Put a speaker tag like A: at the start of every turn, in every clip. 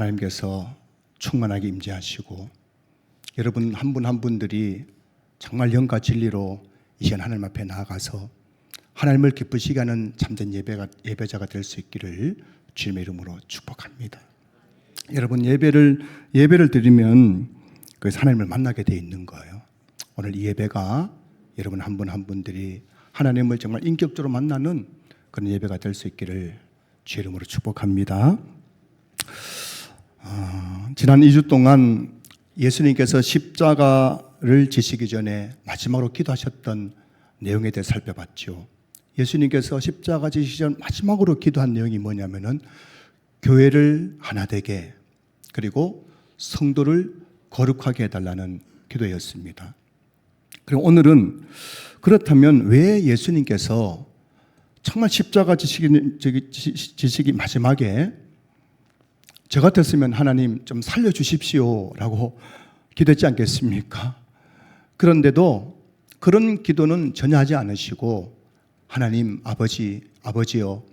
A: 하나님께서 충만하게 임재하시고 여러분 한분한 분들이 정말 영과 진리로 이 시간 하나님 앞에 나아가서 하나님을 기쁘시게 하는 참된 예배가, 예배자가 될 수 있기를 주님의 이름으로 축복합니다. 여러분 예배를 예배를 드리면 그 하나님을 만나게 돼 있는 거예요. 오늘 이 예배가 여러분 한 분한 분들이 하나님을 정말 인격적으로 만나는 그런 예배가 될 수 있기를 주 이름으로 축복합니다. 아, 지난 2주 동안 예수님께서 십자가를 지시기 전에 마지막으로 기도하셨던 내용에 대해 살펴봤죠. 예수님께서 십자가 지시기 전 마지막으로 기도한 내용이 뭐냐면은 교회를 하나 되게 그리고 성도를 거룩하게 해달라는 기도였습니다. 그리고 오늘은 그렇다면 왜 예수님께서 정말 십자가 지시기, 저기 지- 지시기 마지막에 저 같았으면 하나님 좀 살려주십시오 라고 기도했지 않겠습니까? 그런데도 그런 기도는 전혀 하지 않으시고 하나님 아버지, 아버지여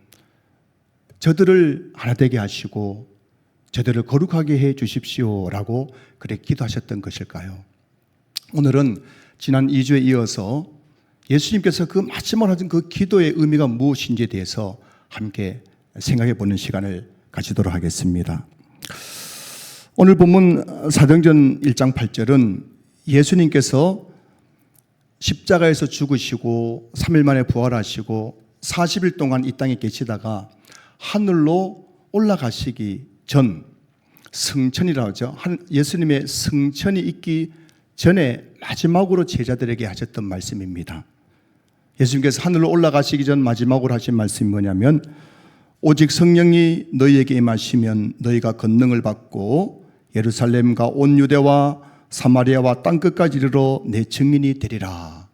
A: 저들을 하나 되게 하시고 저들을 거룩하게 해 주십시오 라고 그래 기도하셨던 것일까요? 오늘은 지난 2주에 이어서 예수님께서 그 마지막으로 하신 그 기도의 의미가 무엇인지에 대해서 함께 생각해 보는 시간을 가지도록 하겠습니다. 오늘 본문 사도행전 1장 8절은 예수님께서 십자가에서 죽으시고 3일 만에 부활하시고 40일 동안 이 땅에 계시다가 하늘로 올라가시기 전 승천이라고 하죠. 한- 예수님의 승천이 있기 전에 마지막으로 제자들에게 하셨던 말씀입니다. 예수님께서 하늘로 올라가시기 전 마지막으로 하신 말씀이 뭐냐면 오직 성령이 너희에게 임하시면 너희가 권능을 받고 예루살렘과 온 유대와 사마리아와 땅 끝까지 이르러 내 증인이 되리라.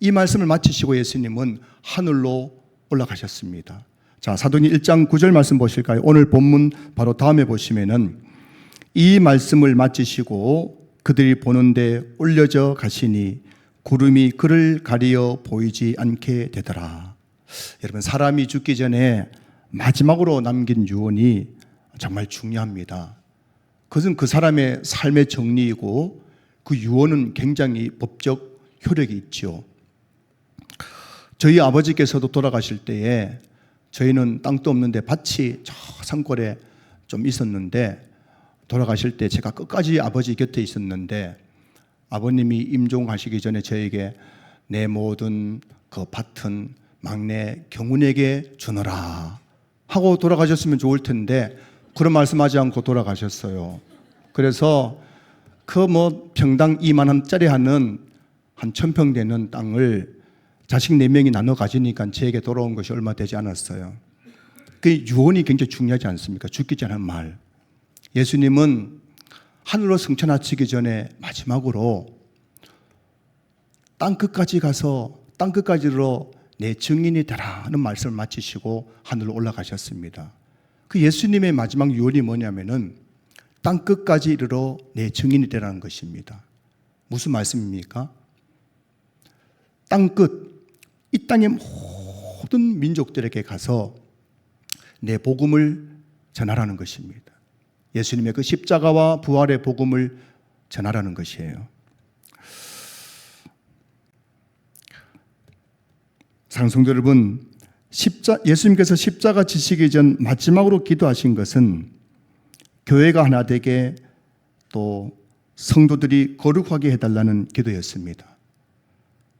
A: 이 말씀을 마치시고 예수님은 하늘로 올라가셨습니다. 자, 사도행 1장 9절 말씀 보실까요? 오늘 본문 바로 다음에 보시면은 이 말씀을 마치시고 그들이 보는데 올려져 가시니 구름이 그를 가리어 보이지 않게 되더라. 여러분 사람이 죽기 전에 마지막으로 남긴 유언이 정말 중요합니다. 그것은 그 사람의 삶의 정리이고 그 유언은 굉장히 법적 효력이 있죠. 저희 아버지께서도 돌아가실 때에 저희는 땅도 없는데 밭이 저 산골에 좀 있었는데 돌아가실 때 제가 끝까지 아버지 곁에 있었는데 아버님이 임종하시기 전에 저에게 내 모든 그 밭은 막내 경훈에게 주너라 하고 돌아가셨으면 좋을 텐데 그런 말씀하지 않고 돌아가셨어요. 그래서 그 뭐 평당 2만 원짜리 하는 한 천평 되는 땅을 자식 네 명이 나눠 가지니까 제게 돌아온 것이 얼마 되지 않았어요. 그 유언이 굉장히 중요하지 않습니까? 죽기 전에 한 말. 예수님은 하늘로 승천하시기 전에 마지막으로 땅 끝까지 가서 땅 끝까지로 내 증인이 되라 하는 말씀을 마치시고 하늘로 올라가셨습니다. 그 예수님의 마지막 유언이 뭐냐면은 땅 끝까지 이르러 내 증인이 되라는 것입니다. 무슨 말씀입니까? 땅 끝, 이 땅의 모든 민족들에게 가서 내 복음을 전하라는 것입니다. 예수님의 그 십자가와 부활의 복음을 전하라는 것이에요. 상성도 여러분, 십자, 예수님께서 십자가 지시기 전 마지막으로 기도하신 것은 교회가 하나 되게 또 성도들이 거룩하게 해달라는 기도였습니다.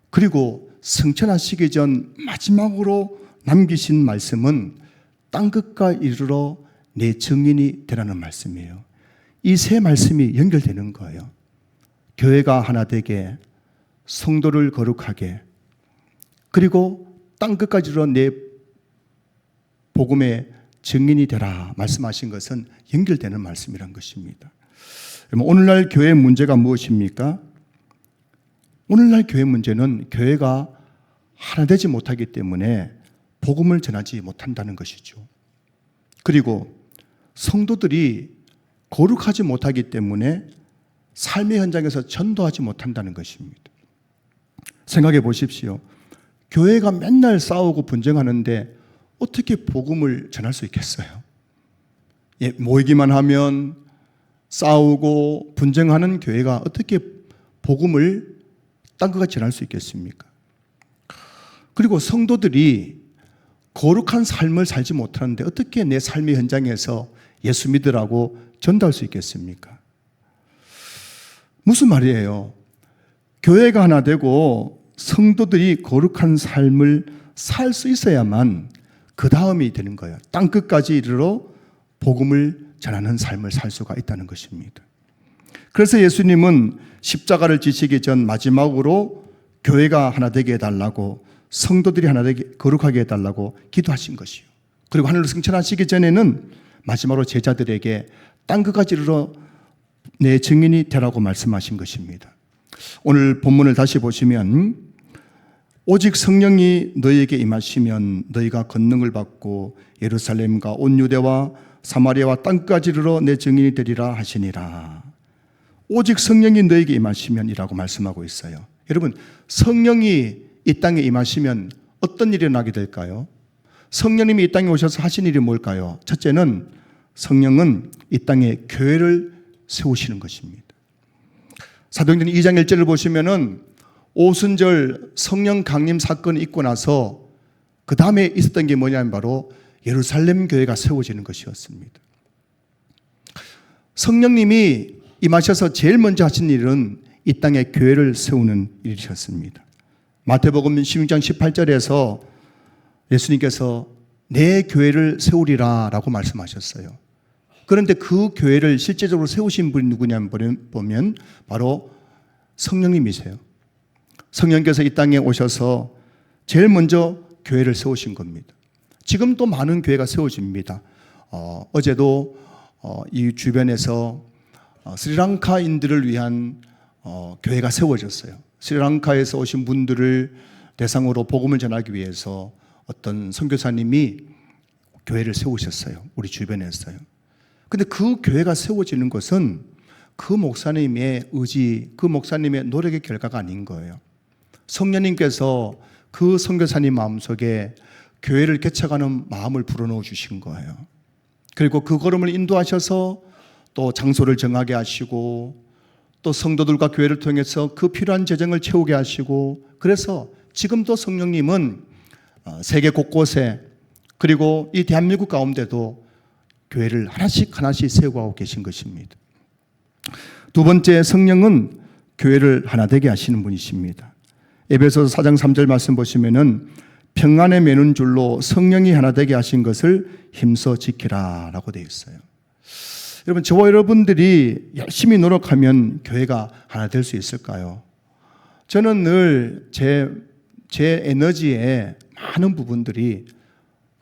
A: 그리고 승천하시기 전 마지막으로 남기신 말씀은 땅 끝과 이르러 내 증인이 되라는 말씀이에요. 이 세 말씀이 연결되는 거예요. 교회가 하나 되게 성도를 거룩하게 그리고 땅 끝까지 이르러 내 복음의 증인이 되라 말씀하신 것은 연결되는 말씀이란 것입니다. 오늘날 교회 문제가 무엇입니까? 오늘날 교회 문제는 교회가 하나 되지 못하기 때문에 복음을 전하지 못한다는 것이죠. 그리고 성도들이 거룩하지 못하기 때문에 삶의 현장에서 전도하지 못한다는 것입니다. 생각해 보십시오. 교회가 맨날 싸우고 분쟁하는데 어떻게 복음을 전할 수 있겠어요? 예, 모이기만 하면 싸우고 분쟁하는 교회가 어떻게 복음을 땅 끝까지 전할 수 있겠습니까? 그리고 성도들이 거룩한 삶을 살지 못하는데 어떻게 내 삶의 현장에서 예수 믿으라고 전달 수 있겠습니까? 무슨 말이에요? 교회가 하나 되고 성도들이 거룩한 삶을 살 수 있어야만 그 다음이 되는 거예요. 땅 끝까지 이르러 복음을 전하는 삶을 살 수가 있다는 것입니다. 그래서 예수님은 십자가를 지시기 전 마지막으로 교회가 하나 되게 해달라고 성도들이 하나 되게 거룩하게 해달라고 기도하신 것이요. 그리고 하늘로 승천하시기 전에는 마지막으로 제자들에게 땅 끝까지 이르러 내 증인이 되라고 말씀하신 것입니다. 오늘 본문을 다시 보시면 오직 성령이 너희에게 임하시면 너희가 권능을 받고 예루살렘과 온 유대와 사마리아와 땅까지 이르러 내 증인이 되리라 하시니라. 오직 성령이 너희에게 임하시면이라고 말씀하고 있어요. 여러분, 성령이 이 땅에 임하시면 어떤 일이 나게 될까요? 성령님이 이 땅에 오셔서 하신 일이 뭘까요? 첫째는 성령은 이 땅에 교회를 세우시는 것입니다. 사도행전 2장 1절을 보시면은 오순절 성령 강림 사건이 있고 나서 그 다음에 있었던 게 뭐냐면 바로 예루살렘 교회가 세워지는 것이었습니다. 성령님이 임하셔서 제일 먼저 하신 일은 이 땅에 교회를 세우는 일이셨습니다. 마태복음 16장 18절에서 예수님께서 내 교회를 세우리라 라고 말씀하셨어요. 그런데 그 교회를 실제적으로 세우신 분이 누구냐면 보면 바로 성령님이세요. 성령께서 이 땅에 오셔서 제일 먼저 교회를 세우신 겁니다. 지금 또 많은 교회가 세워집니다. 어, 어제도 어, 이 주변에서 어, 스리랑카인들을 위한 어, 교회가 세워졌어요. 스리랑카에서 오신 분들을 대상으로 복음을 전하기 위해서 어떤 선교사님이 교회를 세우셨어요. 우리 주변에서요. 근데 그 교회가 세워지는 것은 그 목사님의 의지, 그 목사님의 노력의 결과가 아닌 거예요. 성령님께서 그 선교사님 마음속에 교회를 개척하는 마음을 불어넣어 주신 거예요. 그리고 그 걸음을 인도하셔서 또 장소를 정하게 하시고 또 성도들과 교회를 통해서 그 필요한 재정을 채우게 하시고 그래서 지금도 성령님은 어, 세계 곳곳에 그리고 이 대한민국 가운데도 교회를 하나씩 하나씩 세우고 계신 것입니다. 두 번째 성령은 교회를 하나 되게 하시는 분이십니다. 에베소서 4장 3절 말씀 보시면은 평안에 매는 줄로 성령이 하나 되게 하신 것을 힘써 지키라라고 되어 있어요. 여러분 저와 여러분들이 열심히 노력하면 교회가 하나 될 수 있을까요? 저는 늘 제 제 에너지에 많은 부분들이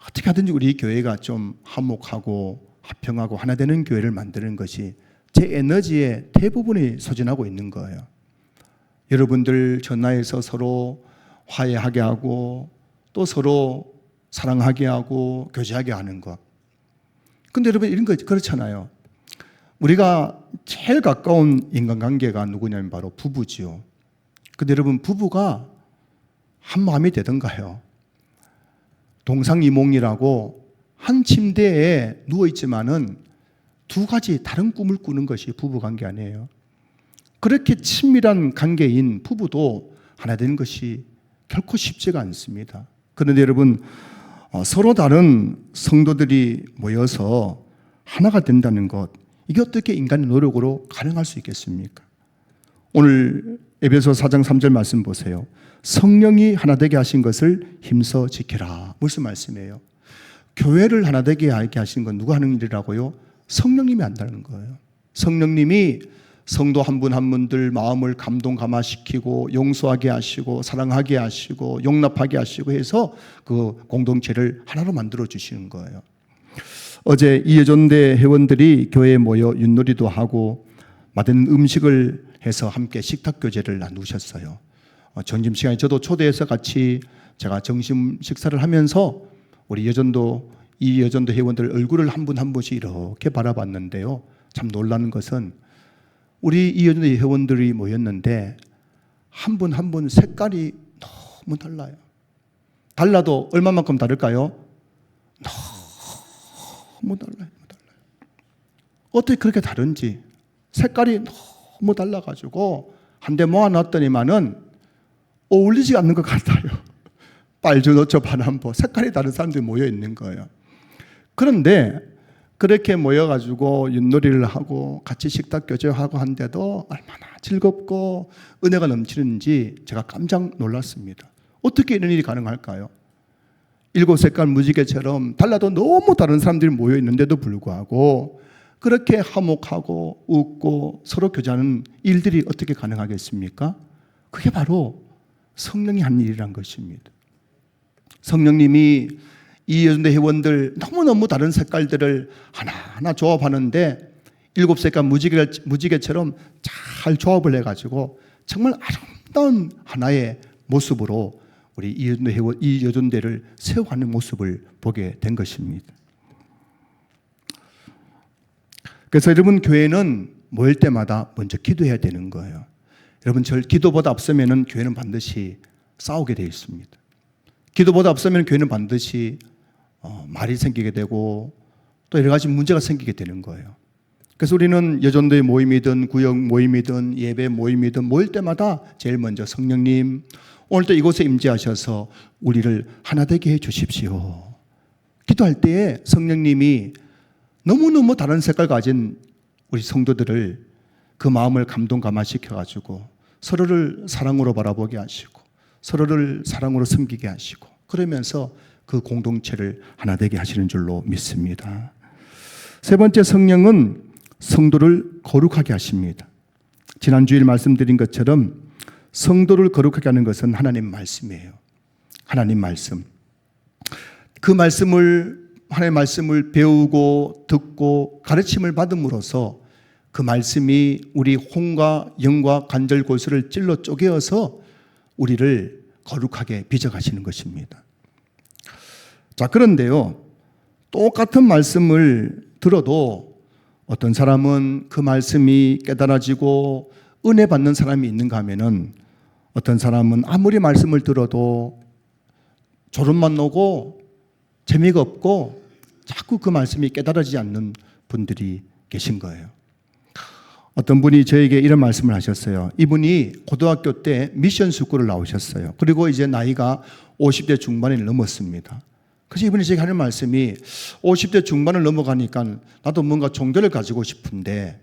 A: 어떻게 하든지 우리 교회가 좀 화목하고 화평하고 하나 되는 교회를 만드는 것이 제 에너지의 대부분이 소진하고 있는 거예요. 여러분들 전화해서 서로 화해하게 하고 또 서로 사랑하게 하고 교제하게 하는 것. 근데 여러분 이런 거 그렇잖아요. 우리가 제일 가까운 인간관계가 누구냐면 바로 부부지요. 근데 여러분 부부가 한 마음이 되던가요? 동상이몽이라고 한 침대에 누워 있지만은 두 가지 다른 꿈을 꾸는 것이 부부 관계 아니에요. 그렇게 친밀한 관계인 부부도 하나 되는 것이 결코 쉽지가 않습니다. 그런데 여러분 어, 서로 다른 성도들이 모여서 하나가 된다는 것 이게 어떻게 인간의 노력으로 가능할 수 있겠습니까? 오늘 에베소 4장 3절 말씀 보세요. 성령이 하나 되게 하신 것을 힘써 지켜라. 무슨 말씀이에요? 교회를 하나 되게 하신 건 누가 하는 일이라고요? 성령님이 한다는 거예요. 성령님이 성도 한 분 한 분들 마음을 감동 감화시키고 용서하게 하시고 사랑하게 하시고 용납하게 하시고 해서 그 공동체를 하나로 만들어 주시는 거예요. 어제 이예전대 회원들이 교회에 모여 윷놀이도 하고 맛있는 음식을 해서 함께 식탁 교제를 나누셨어요. 어, 점심 시간에 저도 초대해서 같이 제가 점심 식사를 하면서 우리 여전도 이 여전도 회원들 얼굴을 한 분한 분씩 이렇게 바라봤는데요. 참 놀라는 것은 우리 이연대 회원들이 모였는데 한 분 한 분 색깔이 너무 달라요. 달라도 얼마만큼 다를까요? 너무. 달라요. 어떻게 그렇게 다른지 색깔이 너무 달라가지고 한 대 모아놨더니만은 어울리지 않는 것 같아요. 빨주노초 바람보 색깔이 다른 사람들이 모여 있는 거예요. 그런데 그렇게 모여가지고 윷놀이를 하고 같이 식탁 교제하고 한데도 얼마나 즐겁고 은혜가 넘치는지 제가 깜짝 놀랐습니다. 어떻게 이런 일이 가능할까요? 일곱 색깔 무지개처럼 달라도 너무 다른 사람들이 모여 있는데도 불구하고 그렇게 화목하고 웃고 서로 교제하는 일들이 어떻게 가능하겠습니까? 그게 바로 성령이 한 일이란 것입니다. 성령님이 이 여전대 회원들 너무너무 다른 색깔들을 하나하나 조합하는데 일곱 색깔 무지개, 무지개처럼 잘 조합을 해가지고 정말 아름다운 하나의 모습으로 우리 이 여전대를 세워가는 모습을 보게 된 것입니다. 그래서 여러분 교회는 모일 때마다 먼저 기도해야 되는 거예요. 여러분 절 기도보다 앞서면은 교회는 반드시 싸우게 되어 있습니다. 기도보다 앞서면 교회는 반드시 어, 말이 생기게 되고 또 여러 가지 문제가 생기게 되는 거예요. 그래서 우리는 여전도의 모임이든 구역 모임이든 예배 모임이든 모일 때마다 제일 먼저 성령님 오늘도 이곳에 임재하셔서 우리를 하나 되게 해 주십시오. 기도할 때에 성령님이 너무너무 다른 색깔 가진 우리 성도들을 그 마음을 감동 감화시켜 가지고 서로를 사랑으로 바라보게 하시고 서로를 사랑으로 섬기게 하시고 그러면서 그 공동체를 하나 되게 하시는 줄로 믿습니다. 세 번째 성령은 성도를 거룩하게 하십니다. 지난 주일 말씀드린 것처럼 성도를 거룩하게 하는 것은 하나님 말씀이에요. 하나님 말씀. 그 말씀을 하나님의 말씀을 배우고 듣고 가르침을 받음으로써 그 말씀이 우리 혼과 영과 관절 골수를 찔러 쪼개어서 우리를 거룩하게 빚어가시는 것입니다. 자, 그런데요. 똑같은 말씀을 들어도 어떤 사람은 그 말씀이 깨달아지고 은혜 받는 사람이 있는가 하면은 어떤 사람은 아무리 말씀을 들어도 졸음만 오고 재미가 없고 자꾸 그 말씀이 깨달아지지 않는 분들이 계신 거예요. 어떤 분이 저에게 이런 말씀을 하셨어요. 이분이 고등학교 때 미션 스쿨을 나오셨어요. 그리고 이제 나이가 50대 중반에 넘었습니다. 그래서 이분이 제게 하는 말씀이 50대 중반을 넘어가니까 나도 뭔가 종교를 가지고 싶은데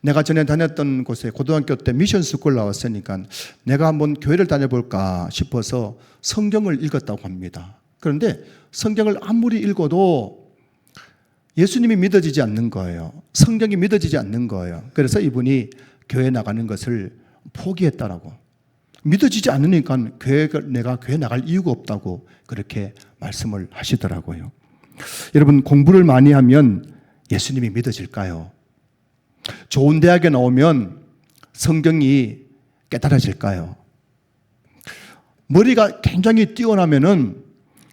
A: 내가 전에 다녔던 곳에 고등학교 때 미션 스쿨 나왔으니까 내가 한번 교회를 다녀볼까 싶어서 성경을 읽었다고 합니다. 그런데 성경을 아무리 읽어도 예수님이 믿어지지 않는 거예요. 성경이 믿어지지 않는 거예요. 그래서 이분이 교회 나가는 것을 포기했다라고. 믿어지지 않으니까 교회 내가 교회 나갈 이유가 없다고 그렇게 말씀을 하시더라고요. 여러분 공부를 많이 하면 예수님이 믿어질까요? 좋은 대학에 나오면 성경이 깨달아질까요? 머리가 굉장히 뛰어나면은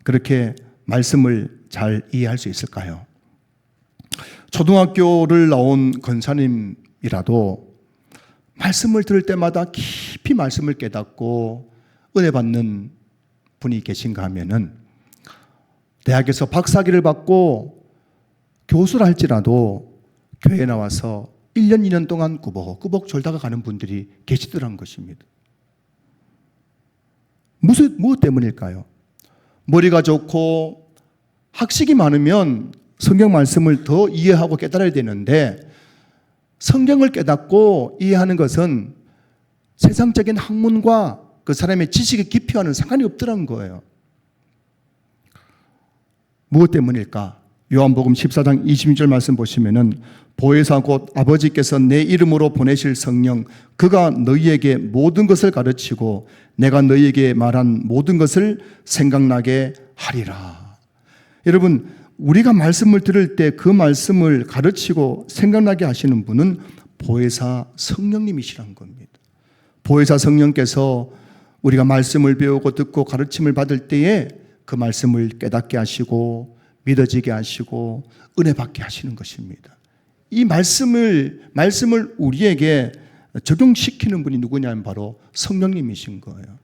A: 그렇게 말씀을 잘 이해할 수 있을까요? 초등학교를 나온 권사님이라도 말씀을 들을 때마다 깊이 말씀을 깨닫고 은혜 받는 분이 계신가 하면은 대학에서 박사학위를 받고 교수를 할지라도 교회에 나와서 1년, 2년 동안 꾸벅꾸벅 졸다가 가는 분들이 계시더란 것입니다. 무슨, 무엇 때문일까요? 머리가 좋고 학식이 많으면 성경 말씀을 더 이해하고 깨달아야 되는데 성경을 깨닫고 이해하는 것은 세상적인 학문과 그 사람의 지식의 깊이와는 상관이 없더란 거예요. 무엇 때문일까? 요한복음 14장 26절 말씀 보시면은 보혜사 곧 아버지께서 내 이름으로 보내실 성령 그가 너희에게 모든 것을 가르치고 내가 너희에게 말한 모든 것을 생각나게 하리라. 여러분 우리가 말씀을 들을 때 그 말씀을 가르치고 생각나게 하시는 분은 보혜사 성령님이시란 겁니다. 보혜사 성령께서 우리가 말씀을 배우고 듣고 가르침을 받을 때에 그 말씀을 깨닫게 하시고 믿어지게 하시고 은혜 받게 하시는 것입니다. 이 말씀을 말씀을 우리에게 적용시키는 분이 누구냐면 바로 성령님이신 거예요.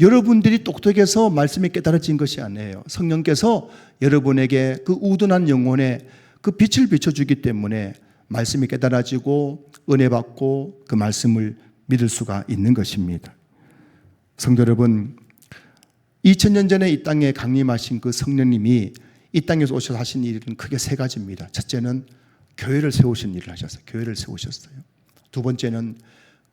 A: 여러분들이 똑똑해서 말씀이 깨달아진 것이 아니에요. 성령께서 여러분에게 그 우둔한 영혼에 그 빛을 비춰주기 때문에 말씀이 깨달아지고 은혜 받고 그 말씀을 믿을 수가 있는 것입니다. 성도 여러분, 2000년 전에 이 땅에 강림하신 그 성령님이 이 땅에서 오셔서 하신 일은 크게 세 가지입니다. 첫째는 교회를 세우신 일을 하셨어요. 교회를 세우셨어요. 두 번째는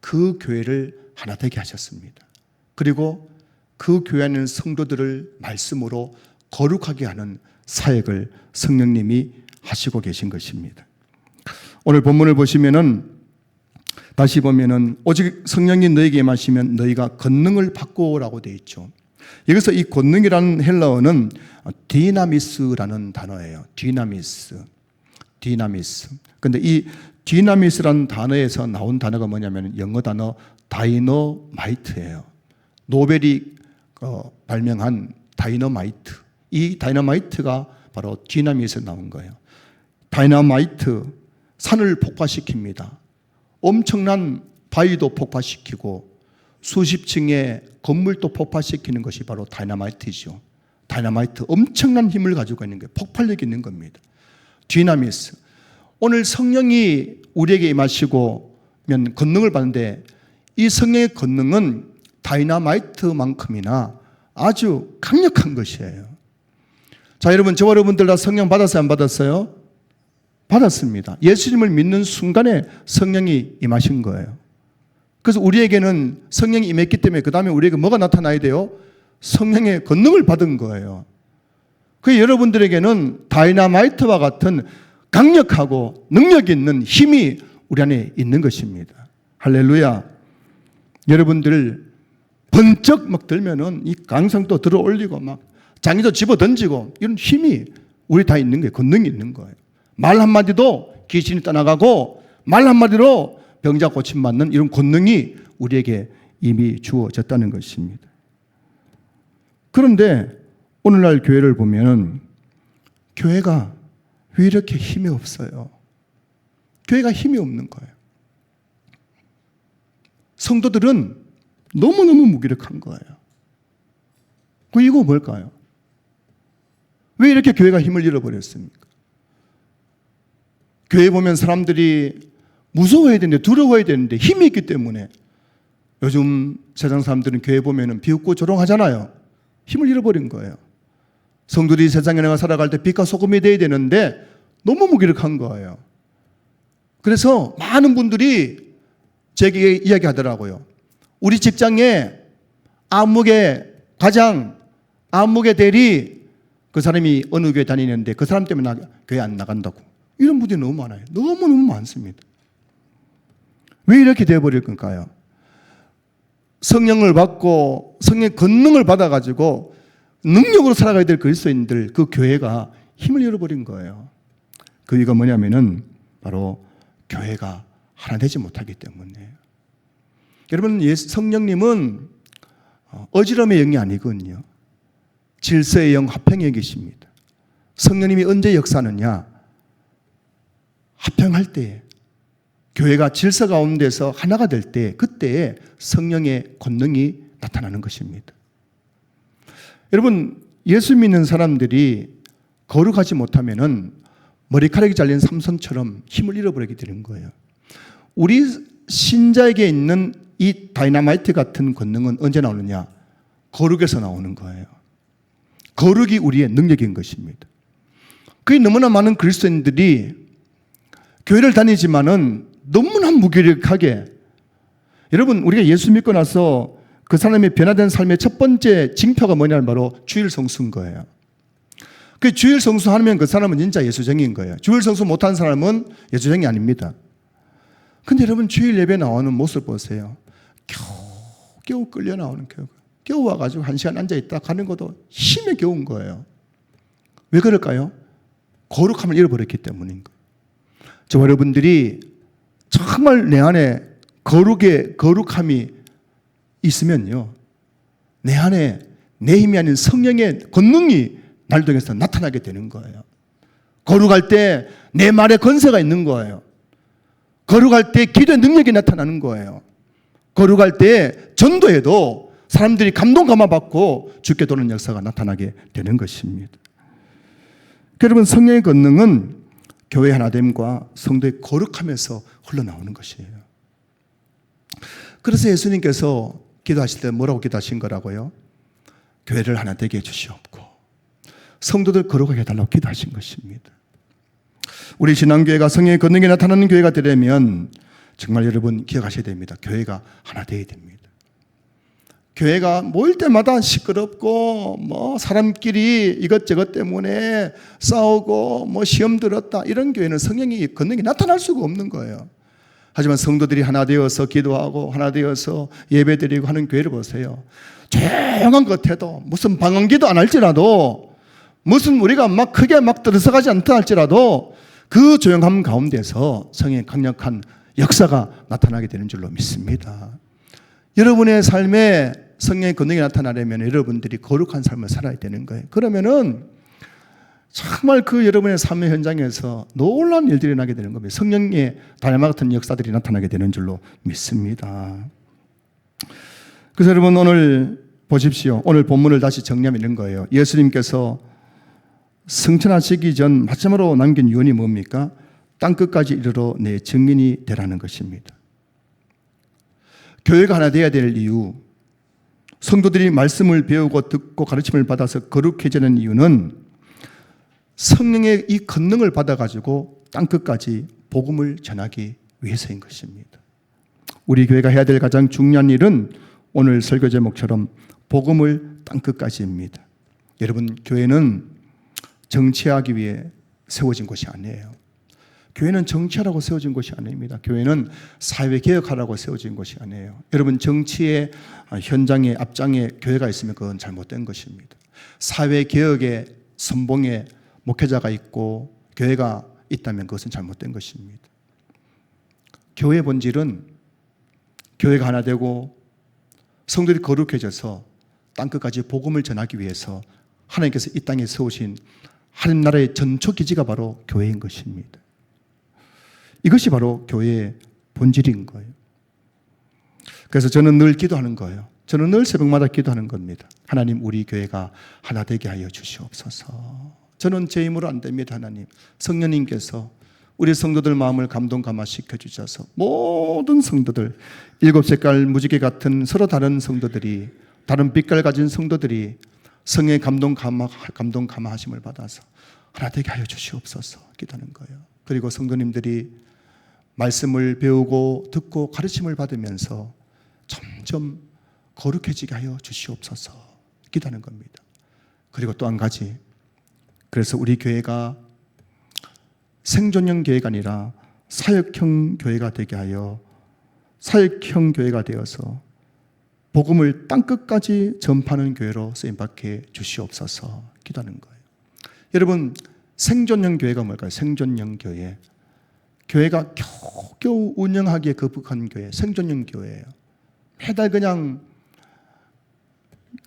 A: 그 교회를 하나 되게 하셨습니다. 그리고 그 교회 안에 있는 성도들을 말씀으로 거룩하게 하는 사역을 성령님이 하시고 계신 것입니다. 오늘 본문을 보시면은 다시 보면은 오직 성령이 너에게 임하시면 너희가 권능을 받고라고 되어 있죠. 여기서 이 권능이라는 헬라어는 디나미스라는 단어예요. 디나미스. 디나미스. 근데 이 디나미스라는 단어에서 나온 단어가 뭐냐면 영어 단어 다이너마이트예요. 노벨이 어, 발명한 다이너마이트. 이 다이너마이트가 바로 디나미스에 나온 거예요. 다이너마이트 산을 폭파시킵니다. 엄청난 바위도 폭파시키고 수십 층의 건물도 폭파시키는 것이 바로 다이너마이트죠. 다이너마이트 엄청난 힘을 가지고 있는 거예요. 폭발력이 있는 겁니다. 디나미스. 오늘 성령이 우리에게 임하시고 면 권능을 받는데 이 성령의 권능은 다이나마이트만큼이나 아주 강력한 것이에요. 자, 여러분, 저와 여러분들 다 성령 받았어요? 안 받았어요? 받았습니다. 예수님을 믿는 순간에 성령이 임하신 거예요. 그래서 우리에게는 성령이 임했기 때문에 그 다음에 우리에게 뭐가 나타나야 돼요? 성령의 권능을 받은 거예요. 그 여러분들에게는 다이나마이트와 같은 강력하고 능력 있는 힘이 우리 안에 있는 것입니다. 할렐루야. 여러분들 번쩍 막 들면은 이 강성도 들어 올리고 막 장기도 집어 던지고 이런 힘이 우리 다 있는 거예요. 권능이 있는 거예요. 말 한마디도 귀신이 떠나가고 말 한마디로 병자 고침 받는 이런 권능이 우리에게 이미 주어졌다는 것입니다. 그런데 오늘날 교회를 보면 교회가 왜 이렇게 힘이 없어요? 교회가 힘이 없는 거예요. 성도들은 너무너무 무기력한 거예요. 그 이거 뭘까요? 왜 이렇게 교회가 힘을 잃어버렸습니까? 교회 보면 사람들이 무서워해야 되는데 두려워해야 되는데 힘이 있기 때문에 요즘 세상 사람들은 교회 보면은 비웃고 조롱하잖아요. 힘을 잃어버린 거예요. 성도들이 세상에 나가 살아갈 때 빛과 소금이 돼야 되는데 너무 무기력한 거예요. 그래서 많은 분들이 제게 이야기하더라고요. 우리 직장에 안목의 가장 안목의 대리 그 사람이 어느 교회 다니는데 그 사람 때문에 나 교회 안 나간다고. 이런 분들이 너무 많아요. 너무 너무 많습니다. 왜 이렇게 되어버릴 건가요? 성령을 받고 성령 권능을 받아가지고 능력으로 살아가야 될 그리스도인들 그 교회가 힘을 잃어버린 거예요. 그 이유가 뭐냐면은 바로 교회가 하나 되지 못하기 때문에. 여러분 성령님은 어, 어지럼의 영이 아니거든요. 질서의 영, 화평의 영 계십니다. 성령님이 언제 역사하느냐? 합평할 때 교회가 질서 가운데서 하나가 될 때 그때에 성령의 권능이 나타나는 것입니다. 여러분 예수 믿는 사람들이 거룩하지 못하면은 머리카락이 잘린 삼손처럼 힘을 잃어버리게 되는 거예요. 우리 신자에게 있는 이 다이나마이트 같은 권능은 언제 나오느냐? 거룩에서 나오는 거예요. 거룩이 우리의 능력인 것입니다. 그게 너무나 많은 그리스도인들이 교회를 다니지만은 너무나 무기력하게 여러분 우리가 예수 믿고 나서 그 사람이 변화된 삶의 첫 번째 징표가 뭐냐면 바로 주일 성수인 거예요. 그 주일 성수 하면 그 사람은 진짜 예수쟁인 거예요. 주일 성수 못한 사람은 예수쟁이 아닙니다. 근데 여러분 주일 예배 나오는 모습 보세요. 겨우 겨우 끌려 나오는 겨우 겨우 와가지고 한 시간 앉아 있다 가는 것도 힘에 겨운 거예요. 왜 그럴까요? 거룩함을 잃어버렸기 때문인 거예요. 저 여러분들이 정말 내 안에 거룩의 거룩함이 있으면요. 내 안에 내 힘이 아닌 성령의 권능이 날 통해서 나타나게 되는 거예요. 거룩할 때 내 말에 건세가 있는 거예요. 거룩할 때 기도의 능력이 나타나는 거예요. 거룩할 때 전도에도 사람들이 감동 감화 받고 죽게 도는 역사가 나타나게 되는 것입니다. 여러분 성령의 권능은 교회 하나됨과 성도의 거룩함에서 흘러나오는 것이에요. 그래서 예수님께서 기도하실 때 뭐라고 기도하신 거라고요? 교회를 하나 되게 해주시옵고 성도들 거룩하게 해달라고 기도하신 것입니다. 우리 신앙교회가 성령의 권능이 나타나는 교회가 되려면 정말 여러분 기억하셔야 됩니다. 교회가 하나 되어야 됩니다. 교회가 모일 때마다 시끄럽고 뭐 사람끼리 이것저것 때문에 싸우고 뭐 시험 들었다 이런 교회는 성령이 권능이 나타날 수가 없는 거예요. 하지만 성도들이 하나 되어서 기도하고 하나 되어서 예배드리고 하는 교회를 보세요. 조용한 것 같아도 무슨 방언기도 안 할지라도 무슨 우리가 막 크게 막 들어서가지 않다 할지라도 그 조용함 가운데서 성의 강력한 역사가 나타나게 되는 줄로 믿습니다. 여러분의 삶에 성령의 권능이 나타나려면 여러분들이 거룩한 삶을 살아야 되는 거예요. 그러면은 정말 그 여러분의 삶의 현장에서 놀라운 일들이 나게 되는 겁니다. 성령의 달마 같은 역사들이 나타나게 되는 줄로 믿습니다. 그래서 여러분 오늘 보십시오. 오늘 본문을 다시 정리하면 이런 거예요. 예수님께서 승천하시기 전 마지막으로 남긴 유언이 뭡니까? 땅 끝까지 이르러 내 증인이 되라는 것입니다. 교회가 하나 되어야 될 이유, 성도들이 말씀을 배우고 듣고 가르침을 받아서 거룩해지는 이유는 성령의 이 권능을 받아가지고 땅끝까지 복음을 전하기 위해서인 것입니다. 우리 교회가 해야 될 가장 중요한 일은 오늘 설교 제목처럼 복음을 땅끝까지입니다. 여러분, 교회는 정치하기 위해 세워진 곳이 아니에요. 교회는 정치하라고 세워진 것이 아닙니다. 교회는 사회 개혁하라고 세워진 것이 아니에요. 여러분 정치의 현장에 앞장에 교회가 있으면 그건 잘못된 것입니다. 사회 개혁의 선봉에 목회자가 있고 교회가 있다면 그것은 잘못된 것입니다. 교회의 본질은 교회가 하나 되고 성들이 거룩해져서 땅 끝까지 복음을 전하기 위해서 하나님께서 이 땅에 세우신 하나님 나라의 전초 기지가 바로 교회인 것입니다. 이것이 바로 교회의 본질인 거예요. 그래서 저는 늘 기도하는 거예요. 저는 늘 새벽마다 기도하는 겁니다. 하나님, 우리 교회가 하나 되게 하여 주시옵소서. 저는 제 힘으로 안 됩니다, 하나님. 성령님께서 우리 성도들 마음을 감동 감화시켜 주셔서 모든 성도들, 일곱 색깔 무지개 같은 서로 다른 성도들이, 다른 빛깔 가진 성도들이 성의 감동 감화, 감동 감화하심을 받아서 하나 되게 하여 주시옵소서 기도하는 거예요. 그리고 성도님들이 말씀을 배우고 듣고 가르침을 받으면서 점점 거룩해지게 하여 주시옵소서 기도하는 겁니다. 그리고 또 한 가지. 그래서 우리 교회가 생존형 교회가 아니라 사역형 교회가 되게 하여 사역형 교회가 되어서 복음을 땅끝까지 전파하는 교회로 쓰임받게 주시옵소서 기도하는 거예요. 여러분, 생존형 교회가 뭘까요? 생존형 교회. 교회가 겨우겨우 운영하기에 급급한 교회, 생존형 교회예요. 매달 그냥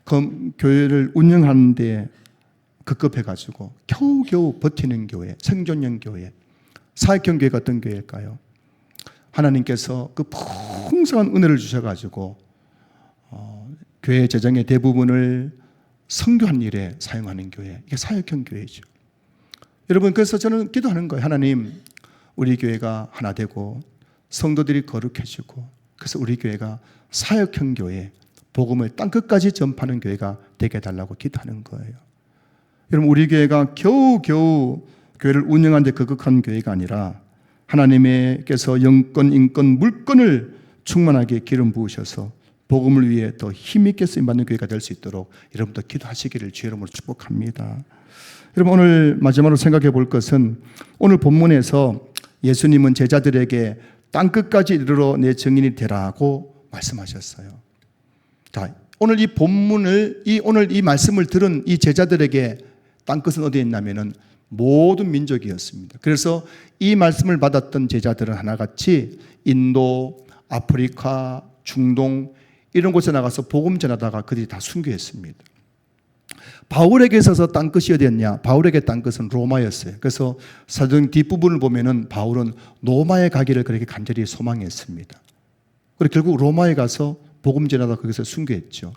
A: 검, 교회를 운영하는데 급급해가지고 겨우겨우 버티는 교회, 생존형 교회, 사역형 교회가 어떤 교회일까요? 하나님께서 그 풍성한 은혜를 주셔가지고 어, 교회 재정의 대부분을 성교한 일에 사용하는 교회, 이게 사역형 교회죠. 여러분 그래서 저는 기도하는 거예요. 하나님 우리 교회가 하나 되고 성도들이 거룩해지고 그래서 우리 교회가 사역형 교회 복음을 땅 끝까지 전파하는 교회가 되게 해달라고 기도하는 거예요. 여러분 우리 교회가 겨우겨우 교회를 운영하는데 극극한 교회가 아니라 하나님께서 영권, 인권, 물권을 충만하게 기름 부으셔서 복음을 위해 더 힘있게 쓰임 받는 교회가 될 수 있도록 여러분도 기도하시기를 주의 이름으로 축복합니다. 여러분 오늘 마지막으로 생각해 볼 것은 오늘 본문에서 예수님은 제자들에게 땅 끝까지 이르러 내 증인이 되라고 말씀하셨어요. 자, 오늘 이 본문을 이 오늘 이 말씀을 들은 이 제자들에게 땅 끝은 어디에 있냐면은 모든 민족이었습니다. 그래서 이 말씀을 받았던 제자들은 하나같이 인도, 아프리카, 중동 이런 곳에 나가서 복음 전하다가 그들이 다 순교했습니다. 바울에게 있어서 땅 끝이 어디였냐? 바울에게 땅 끝은 로마였어요. 그래서 사도행 뒷부분을 보면은 바울은 로마에 가기를 그렇게 간절히 소망했습니다. 그리고 결국 로마에 가서 복음 전하다 거기서 순교했죠.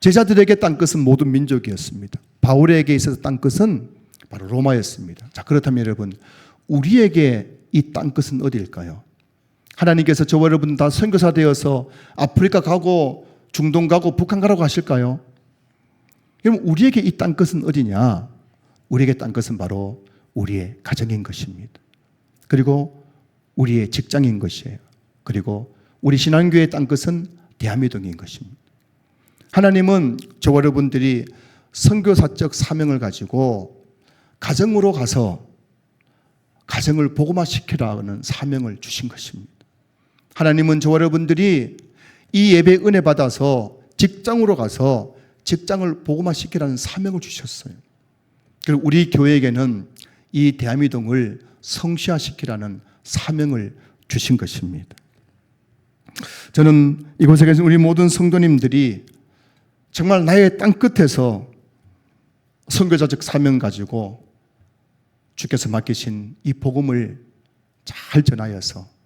A: 제자들에게 땅 끝은 모든 민족이었습니다. 바울에게 있어서 땅 끝은 바로 로마였습니다. 자, 그렇다면 여러분, 우리에게 이 땅 끝은 어디일까요? 하나님께서 저와 여러분 다 선교사 되어서 아프리카 가고 중동 가고 북한 가라고 하실까요? 여러분, 우리에게 이 땅끝은 어디냐? 우리에게 땅끝은 바로 우리의 가정인 것입니다. 그리고 우리의 직장인 것이에요. 그리고 우리 신앙교회 땅끝은 대한민국인 것입니다. 하나님은 저와 여러분들이 선교사적 사명을 가지고 가정으로 가서 가정을 복음화시키라는 사명을 주신 것입니다. 하나님은 저와 여러분들이 이 예배 은혜 받아서 직장으로 가서 직장을 복음화시키라는 사명을 주셨어요. 그리고 우리 교회에게는 이 대한민국을 성시화시키라는 사명을 주신 것입니다. 저는 이곳에 계신 우리 모든 성도님들이 정말 나의 땅 끝에서 선교자적 사명 가지고 주께서 맡기신 이 복음을 잘 전하여서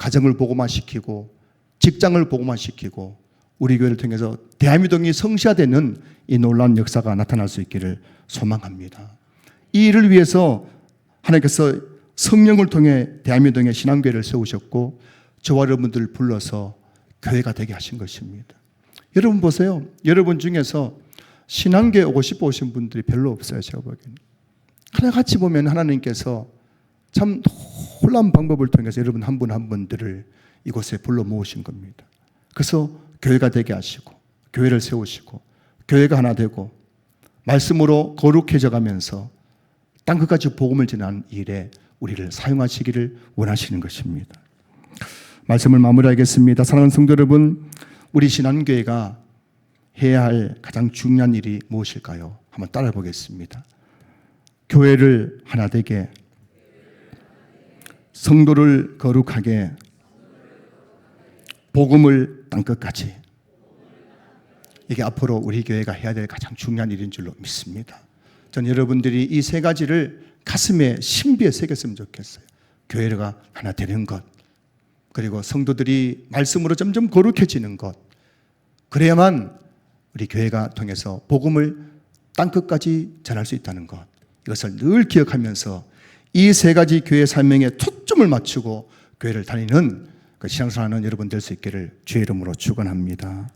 A: 가정을 복음화시키고 직장을 복음화시키고 우리 교회를 통해서 대한민국이 성시화되는 이 놀라운 역사가 나타날 수 있기를 소망합니다. 이 일을 위해서 하나님께서 성령을 통해 대한민국의 신앙교회를 세우셨고 저와 여러분들을 불러서 교회가 되게 하신 것입니다. 여러분 보세요. 여러분 중에서 신앙교회 오고 싶어 오신 분들이 별로 없어요. 제가 보기에는. 하나 같이 보면 하나님께서 참 놀라운 방법을 통해서 여러분 한 분 한 분들을 이곳에 불러 모으신 겁니다. 그래서 교회가 되게 하시고 교회를 세우시고 교회가 하나 되고 말씀으로 거룩해져 가면서 땅 끝까지 복음을 전하는 일에 우리를 사용하시기를 원하시는 것입니다. 말씀을 마무리하겠습니다. 사랑하는 성도 여러분, 우리 신한교회가 해야 할 가장 중요한 일이 무엇일까요? 한번 따라 보겠습니다. 교회를 하나 되게 성도를 거룩하게 복음을 땅 끝까지 이게 앞으로 우리 교회가 해야 될 가장 중요한 일인 줄로 믿습니다. 전 여러분들이 이 세 가지를 가슴에 신비에 새겼으면 좋겠어요. 교회가 하나 되는 것, 그리고 성도들이 말씀으로 점점 거룩해지는 것, 그래야만 우리 교회가 통해서 복음을 땅 끝까지 전할 수 있다는 것, 이것을 늘 기억하면서 이 세 가지 교회 사명에 초점을 맞추고 교회를 다니는 그 신앙생활하는 여러분 될 수 있기를 주의 이름으로 축원합니다.